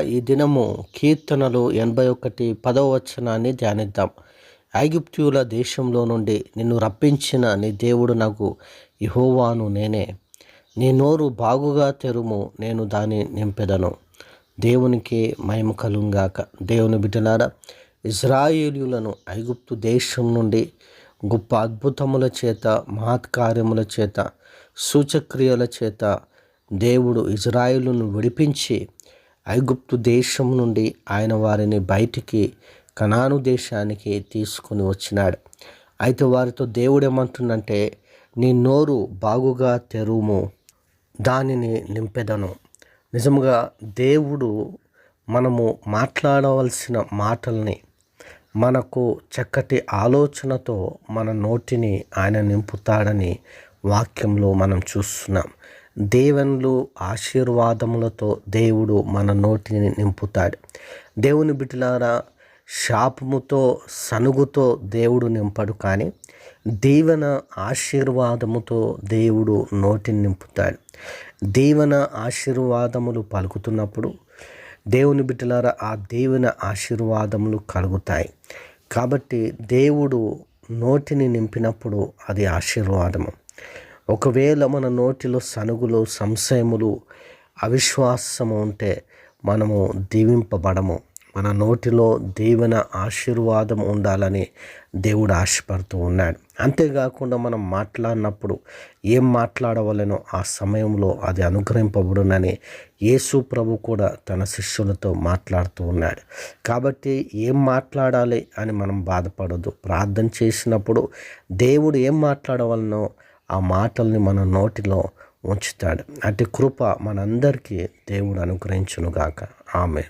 ఈ దినము కీర్తనలు ఎనభై ఒకటి పదవ వచనాన్ని ధ్యానిద్దాం. ఐగుప్తుల దేశంలో నుండి నిన్ను రప్పించిన నీ దేవుడు నాకు యహోవాను నేనే. నీ నోరు బాగుగా తెరుము నేను దాన్ని నింపెదను. దేవునికి మహిమ కలుగాక దేవుని బిడ్డలారా ఇజ్రాయేలీలను ఐగుప్తు దేశం నుండి గొప్ప అద్భుతముల చేత మహత్కార్యముల చేత సూచక్రియల చేత దేవుడు ఇజ్రాయిలును విడిపించి ఐగుప్తు దేశం నుండి ఆయన వారిని బయటికి కనాను దేశానికి తీసుకొని వచ్చినాడు. అయితే వారితో దేవుడు ఏమంటుందంటే నీ నోరు బాగుగా తెరుము దానిని నింపెదను. నిజముగా దేవుడు మనము మాట్లాడవలసిన మాటల్ని మనకు చక్కటి ఆలోచనతో మన నోటిని ఆయన నింపుతాడని వాక్యంలో మనం చూస్తున్నాం. దేవుళ్ళు ఆశీర్వాదములతో దేవుడు మన నోటిని నింపుతాడు. దేవుని బిడ్డలారా శాపముతో సనుగుతో దేవుడు నింపడు కానీ దీవెన ఆశీర్వాదముతో దేవుడు నోటిని నింపుతాడు. దీవెన ఆశీర్వాదములు పలుకుతున్నప్పుడు దేవుని బిడ్డలారా ఆ దీవెన ఆశీర్వాదములు కలుగుతాయి. కాబట్టి దేవుడు నోటిని నింపినప్పుడు అది ఆశీర్వాదము. ఒకవేళ మన నోటిలో సనుగులు సంశయములు అవిశ్వాసము ఉంటే మనము దీవింపబడము. మన నోటిలో దీవెన ఆశీర్వాదం ఉండాలని దేవుడు ఆశపడుతూ ఉన్నాడు. అంతేకాకుండా మనం మాట్లాడినప్పుడు ఏం మాట్లాడవలనో ఆ సమయంలో అది అనుగ్రహింపబడునని యేసు ప్రభు కూడా తన శిష్యులతో మాట్లాడుతూ ఉన్నాడు. కాబట్టి ఏం మాట్లాడాలి అని మనం బాధపడదు ప్రార్థన చేసినప్పుడు దేవుడు ఏం మాట్లాడవలనో ఆ మాటల్ని మన నోటిలో ఉంచుతాడు. అటు కృప మనందరికీ దేవుడు అనుగ్రహించునుగాక. ఆమె